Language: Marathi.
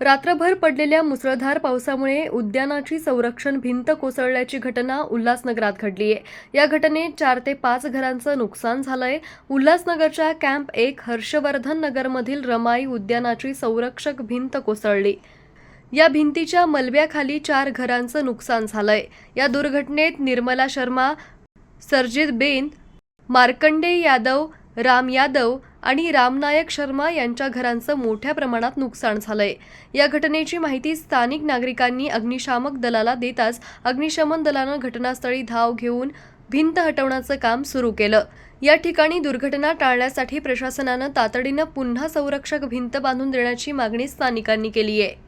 रात्रभर पडलेल्या मुसळधार पावसामुळे उद्यानाची संरक्षण भिंत कोसळल्याची घटना उल्हासनगरात घडली आहे. या घटनेत चार ते पाच घरांचं नुकसान झालंय. उल्हासनगरच्या कॅम्प एक हर्षवर्धन नगरमधील रमाई उद्यानाची संरक्षक भिंत कोसळली. या भिंतीच्या मलब्याखाली चार घरांचं नुकसान झालंय. या दुर्घटनेत निर्मला शर्मा सरजित बेन मार्कंडे यादव राम यादव आणि रामनायक शर्मा यांच्या घरांचं मोठ्या प्रमाणात नुकसान झालंय. या घटनेची माहिती स्थानिक नागरिकांनी अग्निशामक दलाला देताच अग्निशमन दलानं घटनास्थळी धाव घेऊन भिंत हटवण्याचं काम सुरू केलं. या ठिकाणी दुर्घटना टाळण्यासाठी प्रशासनानं तातडीनं पुन्हा संरक्षक भिंत बांधून देण्याची मागणी स्थानिकांनी केली आहे